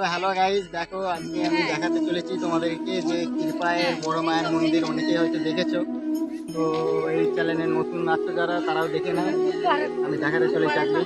তো hello guys দেখো আজকে আমি হ্যাঁ। দেখাতে চলেছি তোমাদেরকে যে কৃপায়ের হ্যাঁ। বড় মায়ের মন্দির অনেকেই হয়তো দেখেছ। তো এই চ্যানেলের নতুন নাট্য যারা তারাও দেখে নেয় আমি দেখাতে চলেছি আজকে।